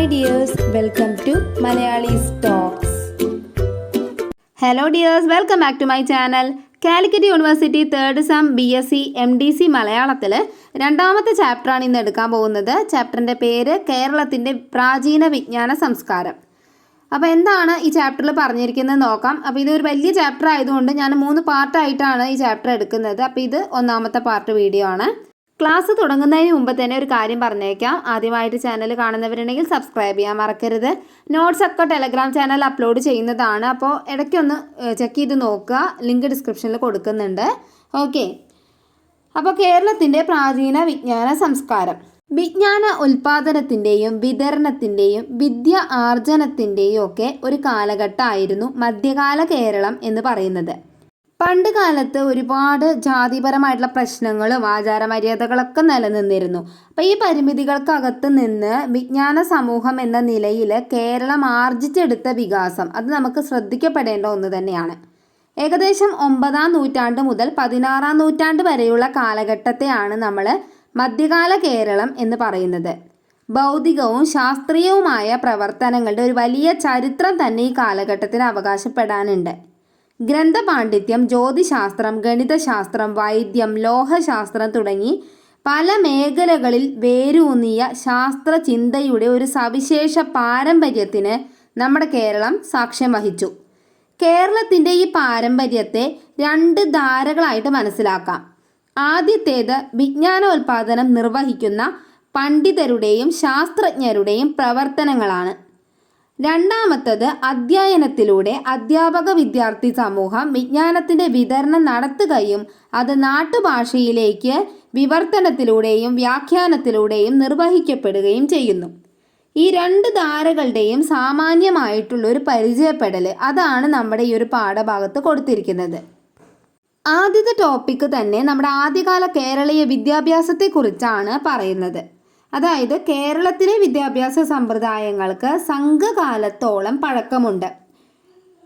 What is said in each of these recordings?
Hi dears welcome to Malayalees stocks hello dears welcome back to my channel Calicut University third sem B S C M D C മലയാളത്തിൽ രണ്ടാമത്തെ ചാപ്റ്ററാണ് ഇന്ന് എടുക്കാൻ പോകുന്നത്. ചാപ്റ്ററിന്റെ പേര് കേരളത്തിന്റെ പ്രാചീന വിജ്ഞാന സംസ്കാരം. അപ്പോൾ എന്താണ് ഈ ചാപ്റ്ററിൽ പറഞ്ഞിരിക്കുന്നത് നോക്കാം. അപ്പോൾ ഇതൊരു വലിയ ചാപ്റ്റർ ആയതുകൊണ്ട് ഞാൻ മൂന്ന് പാർട്ടായിട്ടാണ് ഈ ചാപ്റ്റർ എടുക്കുന്നത്. അപ്പോൾ ഇത് ഒന്നാമത്തെ പാർട്ട് വീഡിയോ ആണ്. ക്ലാസ് തുടങ്ങുന്നതിന് മുമ്പ് തന്നെ ഒരു കാര്യം പറഞ്ഞേക്കാം. ആദ്യമായിട്ട് ചാനൽ കാണുന്നവരുണ്ടെങ്കിൽ സബ്സ്ക്രൈബ് ചെയ്യാൻ മറക്കരുത്. നോട്ട്സ് ഒക്കെ ടെലഗ്രാം ചാനൽ അപ്ലോഡ് ചെയ്യുന്നതാണ്. അപ്പോൾ ഇടയ്ക്കൊന്ന് ചെക്ക് ചെയ്ത് നോക്കുക. ലിങ്ക് ഡിസ്ക്രിപ്ഷനിൽ കൊടുക്കുന്നുണ്ട്. ഓക്കെ അപ്പോൾ കേരളത്തിന്റെ പ്രാചീന വിജ്ഞാന സംസ്കാരം. വിജ്ഞാന ഉൽപാദനത്തിന്റെയും വിതരണത്തിന്റെയും വിദ്യ ആർജനത്തിന്റെയും ഒക്കെ ഒരു കാലഘട്ടമായിരുന്നു മധ്യകാല കേരളം എന്ന് പറയുന്നത്. പണ്ട് കാലത്ത് ഒരുപാട് ജാതിപരമായിട്ടുള്ള പ്രശ്നങ്ങളും ആചാരമര്യാദകളൊക്കെ നിലനിന്നിരുന്നു. അപ്പം ഈ പരിമിതികൾക്കകത്ത് നിന്ന് വിജ്ഞാന സമൂഹം എന്ന നിലയിൽ കേരളം ആർജിച്ചെടുത്ത വികാസം അത് നമുക്ക് ശ്രദ്ധിക്കപ്പെടേണ്ട ഒന്ന് തന്നെയാണ്. ഏകദേശം ഒമ്പതാം നൂറ്റാണ്ട് മുതൽ പതിനാറാം നൂറ്റാണ്ട് വരെയുള്ള കാലഘട്ടത്തെയാണ് നമ്മൾ മധ്യകാല കേരളം എന്ന് പറയുന്നത്. ഭൗതികവും ശാസ്ത്രീയവുമായ പ്രവർത്തനങ്ങളുടെ ഒരു വലിയ ചരിത്രം തന്നെ ഈ കാലഘട്ടത്തിന് അവകാശപ്പെടാനുണ്ട്. ഗ്രന്ഥപാണ്ഡിത്യം ജ്യോതിശാസ്ത്രം ഗണിതശാസ്ത്രം വൈദ്യം ലോഹശാസ്ത്രം തുടങ്ങി പല മേഖലകളിൽ വേരൂന്നിയ ശാസ്ത്ര ചിന്തയുടെ ഒരു സവിശേഷ പാരമ്പര്യത്തിന് നമ്മുടെ കേരളം സാക്ഷ്യം വഹിച്ചു. കേരളത്തിന്റെ ഈ പാരമ്പര്യത്തെ രണ്ട് ധാരകളായിട്ട് മനസ്സിലാക്കാം. ആദ്യത്തേത് വിജ്ഞാനോൽപാദനം നിർവഹിക്കുന്ന പണ്ഡിതരുടെയും ശാസ്ത്രജ്ഞരുടെയും പ്രവർത്തനങ്ങളാണ്. രണ്ടാമത്തത് അധ്യയനത്തിലൂടെ അധ്യാപക വിദ്യാർത്ഥി സമൂഹം വിജ്ഞാനത്തിന്റെ വിതരണം നടത്തുകയും അത് നാട്ടുഭാഷയിലേക്ക് വിവർത്തനത്തിലൂടെയും വ്യാഖ്യാനത്തിലൂടെയും നിർവഹിക്കപ്പെടുകയും ചെയ്യുന്നു. ഈ രണ്ട് ധാരകളുടെയും സാമാന്യമായിട്ടുള്ള ഒരു പരിചയപ്പെടൽ അതാണ് നമ്മുടെ ഈ ഒരു പാഠഭാഗത്ത് കൊടുത്തിരിക്കുന്നത്. ആദ്യത്തെ ടോപ്പിക്ക് തന്നെ നമ്മുടെ ആദ്യകാല കേരളീയ വിദ്യാഭ്യാസത്തെക്കുറിച്ചാണ് പറയുന്നത്. അതായത് കേരളത്തിലെ വിദ്യാഭ്യാസ സമ്പ്രദായങ്ങൾക്ക് സംഘകാലത്തോളം പഴക്കമുണ്ട്.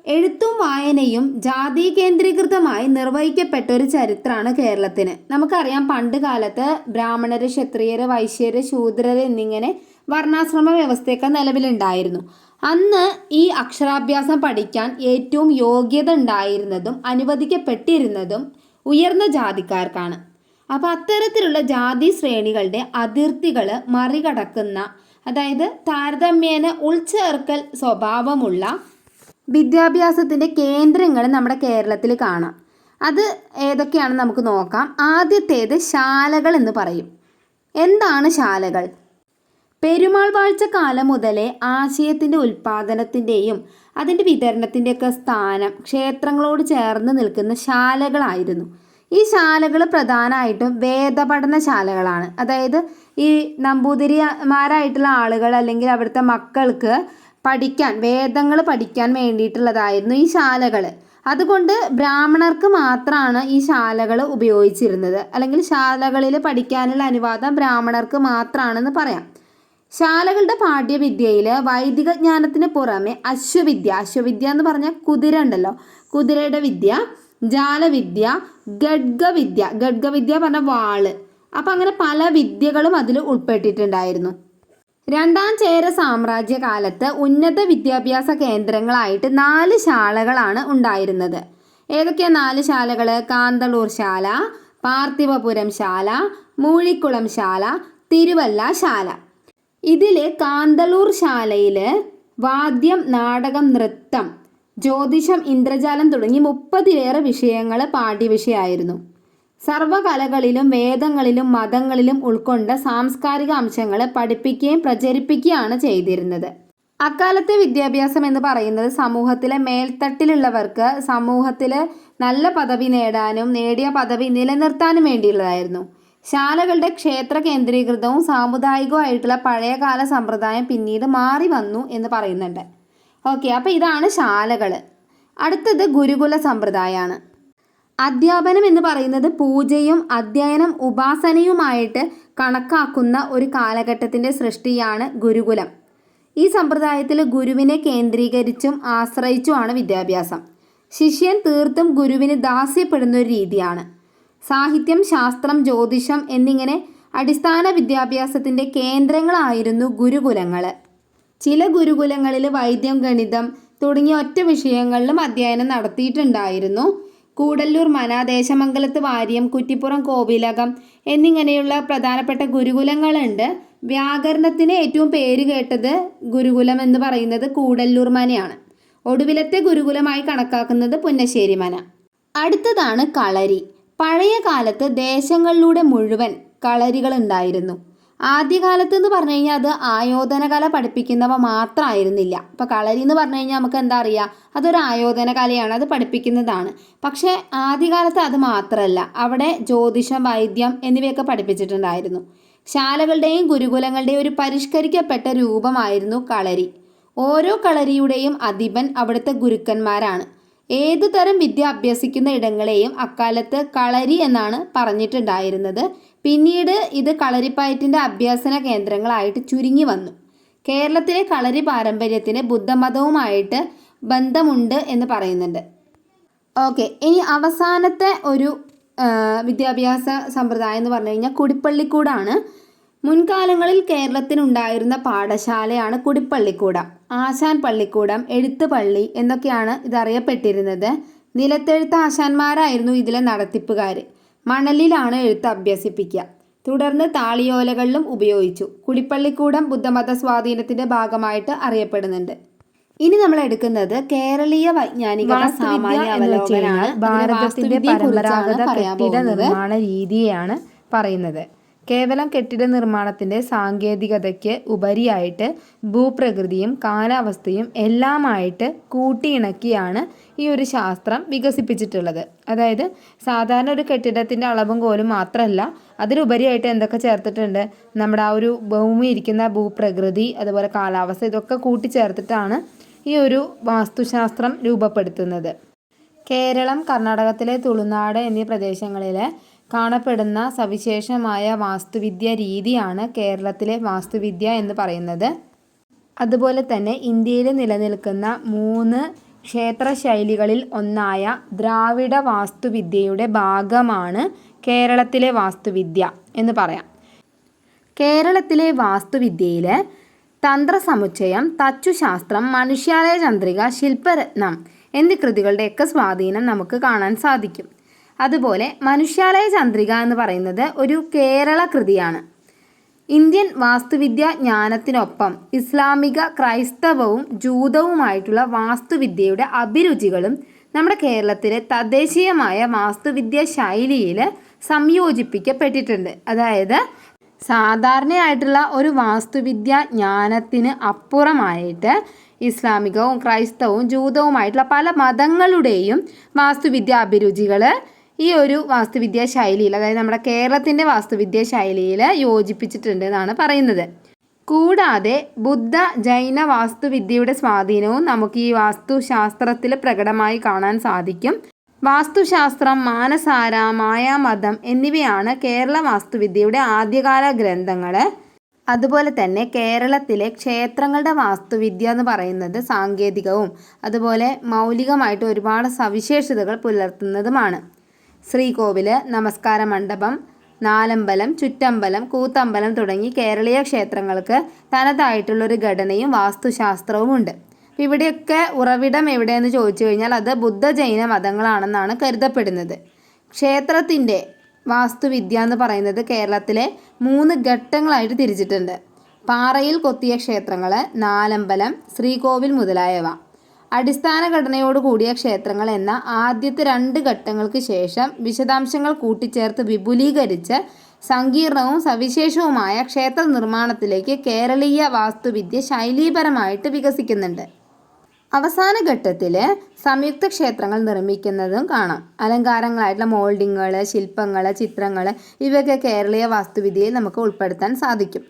എഴുത്തും വായനയും ജാതി കേന്ദ്രീകൃതമായി നിർവഹിക്കപ്പെട്ട ഒരു ചരിത്രമാണ് കേരളത്തിന്. നമുക്കറിയാം പണ്ട് കാലത്ത് ബ്രാഹ്മണര് ക്ഷത്രിയര് വൈശ്യര് ശൂദ്രര് എന്നിങ്ങനെ വർണാശ്രമ വ്യവസ്ഥയൊക്കെ നിലവിലുണ്ടായിരുന്നു. അന്ന് ഈ അക്ഷരാഭ്യാസം പഠിക്കാൻ ഏറ്റവും യോഗ്യത ഉണ്ടായിരുന്നതും അനുവദിക്കപ്പെട്ടിരുന്നതും ഉയർന്ന ജാതിക്കാർക്കാണ്. അപ്പോൾ അത്തരത്തിലുള്ള ജാതി ശ്രേണികളുടെ അതിർത്തികൾ മറികടക്കുന്ന അതായത് താരതമ്യേന ഉൾച്ചേർക്കൽ സ്വഭാവമുള്ള വിദ്യാഭ്യാസത്തിന്റെ കേന്ദ്രങ്ങൾ നമ്മുടെ കേരളത്തിൽ കാണാം. അത് ഏതൊക്കെയാണെന്ന് നമുക്ക് നോക്കാം. ആദ്യത്തേത് ശാലകൾ എന്ന് പറയും. എന്താണ് ശാലകൾ? പെരുമാൾ വാഴ്ച കാലം മുതലേ ആശയത്തിന്റെ ഉൽപാദനത്തിന്റെയും അതിന്റെ വിതരണത്തിന്റെയൊക്കെ സ്ഥാനം ക്ഷേത്രങ്ങളോട് ചേർന്ന് നിൽക്കുന്ന ശാലകളായിരുന്നു. ഈ ശാലകൾ പ്രധാനമായിട്ടും വേദപഠന ശാലകളാണ് അതായത് ഈ നമ്പൂതിരിമാരായിട്ടുള്ള ആളുകൾ അല്ലെങ്കിൽ അവിടുത്തെ മക്കൾക്ക് പഠിക്കാൻ വേദങ്ങൾ പഠിക്കാൻ വേണ്ടിയിട്ടുള്ളതായിരുന്നു ഈ ശാലകൾ. അതുകൊണ്ട് ബ്രാഹ്മണർക്ക് മാത്രമാണ് ഈ ശാലകൾ ഉപയോഗിച്ചിരുന്നത്. അല്ലെങ്കിൽ ശാലകളിൽ പഠിക്കാനുള്ള അനുവാദം ബ്രാഹ്മണർക്ക് മാത്രമാണെന്ന് പറയാം. ശാലകളുടെ പാഠ്യവിദ്യയിൽ വൈദിക ജ്ഞാനത്തിന് പുറമെ അശ്വവിദ്യ അശ്വവിദ്യ എന്ന് പറഞ്ഞാൽ കുതിര ഉണ്ടല്ലോ. കുതിരയുടെ വിദ്യ ജാലവിദ്യ ഖഡ്ഗവിദ്യ. ഖഡ്ഗവിദ്യ പറഞ്ഞ വാൾ. അപ്പം അങ്ങനെ പല വിദ്യകളും അതിൽ ഉൾപ്പെട്ടിട്ടുണ്ടായിരുന്നു. രണ്ടാം ചേര സാമ്രാജ്യ കാലത്ത് ഉന്നത വിദ്യാഭ്യാസ കേന്ദ്രങ്ങളായിട്ട് നാല് ശാലകളാണ് ഉണ്ടായിരുന്നത്. ഏതൊക്കെയാ നാല് ശാലകൾ കാന്തളൂർ ശാല പാർത്ഥിവപുരം ശാല മൂഴിക്കുളം ശാല തിരുവല്ല ശാല. ഇതിൽ കാന്തളൂർ ശാലയിൽ വാദ്യം നാടകം നൃത്തം ജ്യോതിഷം ഇന്ദ്രജാലം തുടങ്ങി മുപ്പതിലേറെ വിഷയങ്ങൾ പാഠ്യവിഷയമായിരുന്നു. സർവകലകളിലും വേദങ്ങളിലും മതങ്ങളിലും ഉൾക്കൊണ്ട സാംസ്കാരിക അംശങ്ങൾ പഠിപ്പിക്കുകയും പ്രചരിപ്പിക്കുകയാണ് ചെയ്തിരുന്നത്. അക്കാലത്തെ വിദ്യാഭ്യാസം എന്ന് പറയുന്നത് സമൂഹത്തിലെ മേൽത്തട്ടിലുള്ളവർക്ക് സമൂഹത്തിൽ നല്ല പദവി നേടാനും നേടിയ പദവി നിലനിർത്താനും വേണ്ടിയുള്ളതായിരുന്നു. ശാലകളുടെ ക്ഷേത്ര കേന്ദ്രീകൃതവും സാമുദായികവുമായിട്ടുള്ള പഴയകാല സമ്പ്രദായം പിന്നീട് മാറി വന്നു എന്ന് പറയുന്നുണ്ട്. ഓക്കെ അപ്പോൾ ഇതാണ് ശാലകൾ അടുത്തത് ഗുരുകുല സമ്പ്രദായമാണ് അധ്യാപനം എന്ന് പറയുന്നത് പൂജയും അധ്യയനം ഉപാസനയുമായിട്ട് കണക്കാക്കുന്ന ഒരു കാലഘട്ടത്തിന്റെ സൃഷ്ടിയാണ് ഗുരുകുലം. ഈ സമ്പ്രദായത്തിൽ ഗുരുവിനെ കേന്ദ്രീകരിച്ചും ആശ്രയിച്ചുമാണ് വിദ്യാഭ്യാസം. ശിഷ്യൻ തീർത്തും ഗുരുവിന് ദാസ്യപ്പെടുന്ന ഒരു രീതിയാണ്. സാഹിത്യം ശാസ്ത്രം ജ്യോതിഷം എന്നിങ്ങനെ അടിസ്ഥാന വിദ്യാഭ്യാസത്തിന്റെ കേന്ദ്രങ്ങളായിരുന്നു ഗുരുകുലങ്ങൾ ചില ഗുരുകുലങ്ങളിൽ വൈദ്യം ഗണിതം തുടങ്ങിയ ഒറ്റ വിഷയങ്ങളിലും അധ്യയനം നടത്തിയിട്ടുണ്ടായിരുന്നു. കൂടല്ലൂർ മന ദേശമംഗലത്ത് വാര്യം കുറ്റിപ്പുറം കോവിലകം എന്നിങ്ങനെയുള്ള പ്രധാനപ്പെട്ട ഗുരുകുലങ്ങളുണ്ട്. വ്യാകരണത്തിന് ഏറ്റവും പേര് കേട്ടത് ഗുരുകുലം എന്ന് പറയുന്നത് കൂടല്ലൂർ മനയാണ്. ഒടുവിലത്തെ ഗുരുകുലമായി കണക്കാക്കുന്നത് പുന്നശ്ശേരി മന. അടുത്തതാണ് കളരി. പഴയ കാലത്ത് ദേശങ്ങളിലൂടെ മുഴുവൻ കളരികൾ ഉണ്ടായിരുന്നു ആദ്യകാലത്ത് എന്ന് പറഞ്ഞു കഴിഞ്ഞാൽ അത് ആയോധന കല പഠിപ്പിക്കുന്നവ മാത്രമായിരുന്നില്ല. ഇപ്പം കളരി എന്ന് പറഞ്ഞു കഴിഞ്ഞാൽ നമുക്ക് എന്താ അറിയാം? അതൊരു ആയോധന കലയാണ് അത് പഠിപ്പിക്കുന്നതാണ്. പക്ഷേ ആദ്യകാലത്ത് അത് മാത്രമല്ല അവിടെ ജ്യോതിഷം വൈദ്യം എന്നിവയൊക്കെ പഠിപ്പിച്ചിട്ടുണ്ടായിരുന്നു. ശാലകളുടെയും ഗുരുകുലങ്ങളുടെയും ഒരു പരിഷ്കരിക്കപ്പെട്ട രൂപമായിരുന്നു കളരി. ഓരോ കളരിയുടെയും അധിപൻ അവിടുത്തെ ഗുരുക്കന്മാരാണ്. ഏതു തരം വിദ്യ അഭ്യസിക്കുന്ന ഇടങ്ങളെയും അക്കാലത്ത് കളരി എന്നാണ് പറഞ്ഞിട്ടുണ്ടായിരുന്നത്. പിന്നീട് ഇത് കളരിപ്പയറ്റിന്റെ അഭ്യാസന കേന്ദ്രങ്ങളായിട്ട് ചുരുങ്ങി വന്നു. കേരളത്തിലെ കളരി പാരമ്പര്യത്തിന് ബുദ്ധമതവുമായിട്ട് ബന്ധമുണ്ട് എന്ന് പറയുന്നുണ്ട്. ഓക്കെ ഇനി അവസാനത്തെ ഒരു വിദ്യാഭ്യാസ സമ്പ്രദായം എന്ന് പറഞ്ഞു കഴിഞ്ഞാൽ കുടിപ്പള്ളിക്കൂടാണ്. മുൻകാലങ്ങളിൽ കേരളത്തിനുണ്ടായിരുന്ന പാഠശാലയാണ് കുടിപ്പള്ളിക്കൂടം. ആശാൻ പള്ളിക്കൂടം എഴുത്ത് പള്ളി എന്നൊക്കെയാണ് ഇതറിയപ്പെട്ടിരുന്നത്. നിലത്തെഴുത്ത് ആശാന്മാരായിരുന്നു ഇതിലെ നടത്തിപ്പുകാർ മണലിലാണ് എഴുത്ത് അഭ്യസിപ്പിക്കുക. തുടർന്ന് താളിയോലകളിലും ഉപയോഗിച്ചു. കുടിപ്പള്ളിക്കൂടം ബുദ്ധമത സ്വാധീനത്തിന്റെ ഭാഗമായിട്ട് അറിയപ്പെടുന്നുണ്ട്. ഇനി നമ്മൾ എടുക്കുന്നത് കേരളീയ വൈജ്ഞാനിക സാമാന്യ അവലോകനാണ് ഭാരതത്തിന്റെ പരമ്പരാഗത കെട്ടിട. നിർമ്മാണ രീതിയാണ് പറയുന്നത്. കേവലം കെട്ടിട നിർമ്മാണത്തിന്റെ സാങ്കേതികതയ്ക്ക് ഉപരിയായിട്ട് ഭൂപ്രകൃതിയും കാലാവസ്ഥയും എല്ലാമായിട്ട് കൂട്ടിയിണക്കിയാണ് ഈ ഒരു ശാസ്ത്രം വികസിപ്പിച്ചിട്ടുള്ളത്. അതായത് സാധാരണ ഒരു കെട്ടിടത്തിന്റെ അളവും കോലും മാത്രമല്ല അതിലുപരിയായിട്ട് എന്തൊക്കെ ചേർത്തിട്ടുണ്ട്? നമ്മുടെ ആ ഒരു ഭൂമി ഇരിക്കുന്ന ഭൂപ്രകൃതി അതുപോലെ കാലാവസ്ഥ ഇതൊക്കെ കൂട്ടിച്ചേർത്തിട്ടാണ് ഈ ഒരു വാസ്തുശാസ്ത്രം രൂപപ്പെടുത്തുന്നത്. കേരളം കർണാടകത്തിലെ തുളുനാട് എന്നീ പ്രദേശങ്ങളിൽ കാണപ്പെടുന്ന സവിശേഷമായ വാസ്തുവിദ്യ രീതിയാണ് കേരളത്തിലെ വാസ്തുവിദ്യ എന്ന് പറയുന്നത്. അതുപോലെ തന്നെ ഇന്ത്യയിൽ നിലനിൽക്കുന്ന മൂന്ന് ക്ഷേത്ര ശൈലികളിൽ ഒന്നായ ദ്രാവിഡ വാസ്തുവിദ്യയുടെ ഭാഗമാണ് കേരളത്തിലെ വാസ്തുവിദ്യ എന്ന് പറയാം. കേരളത്തിലെ വാസ്തുവിദ്യയിൽ തന്ത്രസമുച്ചയം തച്ചുശാസ്ത്രം മനുഷ്യാലയ ചന്ദ്രിക ശില്പരത്നം എന്നീ കൃതികളുടെയൊക്കെ സ്വാധീനം നമുക്ക് കാണാൻ സാധിക്കും. അതുപോലെ മനുഷ്യാലയ ചന്ദ്രിക എന്ന് പറയുന്നത് ഒരു കേരള കൃതിയാണ്. ഇന്ത്യൻ വാസ്തുവിദ്യ ജ്ഞാനത്തിനൊപ്പം ഇസ്ലാമിക ക്രൈസ്തവവും ജൂതവുമായിട്ടുള്ള വാസ്തുവിദ്യയുടെ അഭിരുചികളും നമ്മുടെ കേരളത്തിലെ തദ്ദേശീയമായ വാസ്തുവിദ്യ ശൈലിയിൽ സംയോജിപ്പിക്കപ്പെട്ടിട്ടുണ്ട്. അതായത് സാധാരണയായിട്ടുള്ള ഒരു വാസ്തുവിദ്യ ജ്ഞാനത്തിന് അപ്പുറമായിട്ട് ഇസ്ലാമികവും ക്രൈസ്തവും ജൂതവുമായിട്ടുള്ള പല മതങ്ങളുടെയും വാസ്തുവിദ്യ അഭിരുചികൾ ഈ ഒരു വാസ്തുവിദ്യാ ശൈലിയിൽ അതായത് നമ്മുടെ കേരളത്തിന്റെ വാസ്തുവിദ്യാ ശൈലിയിൽ യോജിപ്പിച്ചിട്ടുണ്ട് എന്നാണ് പറയുന്നത്. കൂടാതെ ബുദ്ധ ജൈന വാസ്തുവിദ്യയുടെ സ്വാധീനവും നമുക്ക് ഈ വാസ്തുശാസ്ത്രത്തിൽ പ്രകടമായി കാണാൻ സാധിക്കും. വാസ്തുശാസ്ത്രം മാനസാര മായാമതം എന്നിവയാണ് കേരള വാസ്തുവിദ്യയുടെ ആദ്യകാല ഗ്രന്ഥങ്ങൾ. അതുപോലെ തന്നെ കേരളത്തിലെ ക്ഷേത്രങ്ങളുടെ വാസ്തുവിദ്യ എന്ന് പറയുന്നത് സാങ്കേതികവും അതുപോലെ മൗലികമായിട്ട് ഒരുപാട് സവിശേഷതകൾ പുലർത്തുന്നതുമാണ്. ശ്രീകോവിൽ നമസ്കാര മണ്ഡപം നാലമ്പലം ചുറ്റമ്പലം കൂത്തമ്പലം തുടങ്ങി കേരളീയ ക്ഷേത്രങ്ങൾക്ക് തനതായിട്ടുള്ളൊരു ഘടനയും വാസ്തുശാസ്ത്രവുമുണ്ട് അപ്പോൾ ഇവിടെയൊക്കെ ഉറവിടം എവിടെയെന്ന് ചോദിച്ചു കഴിഞ്ഞാൽ അത് ബുദ്ധ ജൈന മതങ്ങളാണെന്നാണ് കരുതപ്പെടുന്നത്. ക്ഷേത്രത്തിന്റെ വാസ്തുവിദ്യ എന്ന് പറയുന്നത് കേരളത്തിലെ മൂന്ന് ഘട്ടങ്ങളായിട്ട് തിരിച്ചിട്ടുണ്ട്. പാറയിൽ കൊത്തിയ ക്ഷേത്രങ്ങൾ നാലമ്പലം ശ്രീകോവിൽ മുതലായവ. അടിസ്ഥാന ഘടനയോട് കൂടിയ ക്ഷേത്രങ്ങൾ എന്ന ആദ്യത്തെ രണ്ട് ഘട്ടങ്ങൾക്ക് ശേഷം വിശദാംശങ്ങൾ കൂട്ടിച്ചേർത്ത് വിപുലീകരിച്ച് സങ്കീർണവും സവിശേഷവുമായ ക്ഷേത്ര നിർമ്മാണത്തിലേക്ക് കേരളീയ വാസ്തുവിദ്യ ശൈലീപരമായിട്ട് വികസിക്കുന്നുണ്ട്. അവസാന ഘട്ടത്തിൽ സംയുക്ത ക്ഷേത്രങ്ങൾ നിർമ്മിക്കുന്നതും കാണാം. അലങ്കാരങ്ങളായിട്ടുള്ള മോൾഡിങ്ങുകൾ ശില്പങ്ങൾ ചിത്രങ്ങൾ ഇവയൊക്കെ കേരളീയ വാസ്തുവിദ്യയിൽ നമുക്ക് ഉൾപ്പെടുത്താൻ സാധിക്കും.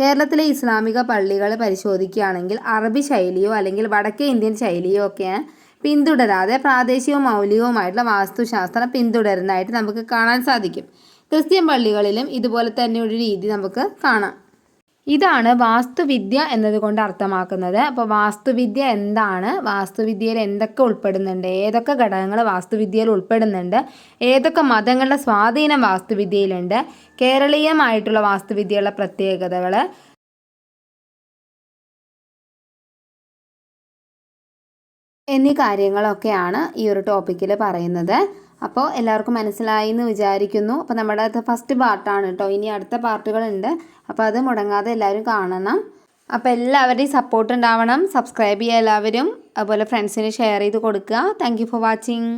കേരളത്തിലെ ഇസ്ലാമിക പള്ളികൾ പരിശോധിക്കുകയാണെങ്കിൽ അറബി ശൈലിയോ അല്ലെങ്കിൽ വടക്കേ ഇന്ത്യൻ ശൈലിയോ ഒക്കെ പിന്തുടരാതെ പ്രാദേശികവും മൗലികവുമായിട്ടുള്ള വാസ്തുശാസ്ത്രം പിന്തുടരുന്നതായിട്ട് നമുക്ക് കാണാൻ സാധിക്കും. ക്രിസ്ത്യൻ പള്ളികളിലും ഇതുപോലെ തന്നെ ഒരു രീതി നമുക്ക് കാണാം. ഇതാണ് വാസ്തുവിദ്യ എന്നതുകൊണ്ട് അർത്ഥമാക്കുന്നത്. അപ്പോൾ വാസ്തുവിദ്യ എന്താണ്? വാസ്തുവിദ്യയിൽ എന്തൊക്കെ ഉൾപ്പെടുന്നുണ്ട്? ഏതൊക്കെ ഘടകങ്ങൾ വാസ്തുവിദ്യയിൽ ഉൾപ്പെടുന്നുണ്ട്? ഏതൊക്കെ മതങ്ങളുടെ സ്വാധീനം വാസ്തുവിദ്യയിലുണ്ട്? കേരളീയമായിട്ടുള്ള വാസ്തുവിദ്യയുള്ള പ്രത്യേകതകൾ. എന്നീ കാര്യങ്ങളൊക്കെയാണ് ഈ ഒരു ടോപ്പിക്കിൽ പറയുന്നത്. അപ്പോൾ എല്ലാവർക്കും മനസ്സിലായി എന്ന് വിചാരിക്കുന്നു. അപ്പോൾ നമ്മുടെ അത് ഫസ്റ്റ് പാർട്ടാണ് കേട്ടോ ഇനി അടുത്ത പാർട്ടുകളുണ്ട് അപ്പോൾ അത് മുടങ്ങാതെ എല്ലാവരും കാണണം. അപ്പോൾ എല്ലാവരുടെയും സപ്പോർട്ട് ഉണ്ടാവണം. സബ്സ്ക്രൈബ് ചെയ്യുക എല്ലാവരും. അതുപോലെ ഫ്രണ്ട്സിന് ഷെയർ ചെയ്ത് കൊടുക്കുക. Thank for watching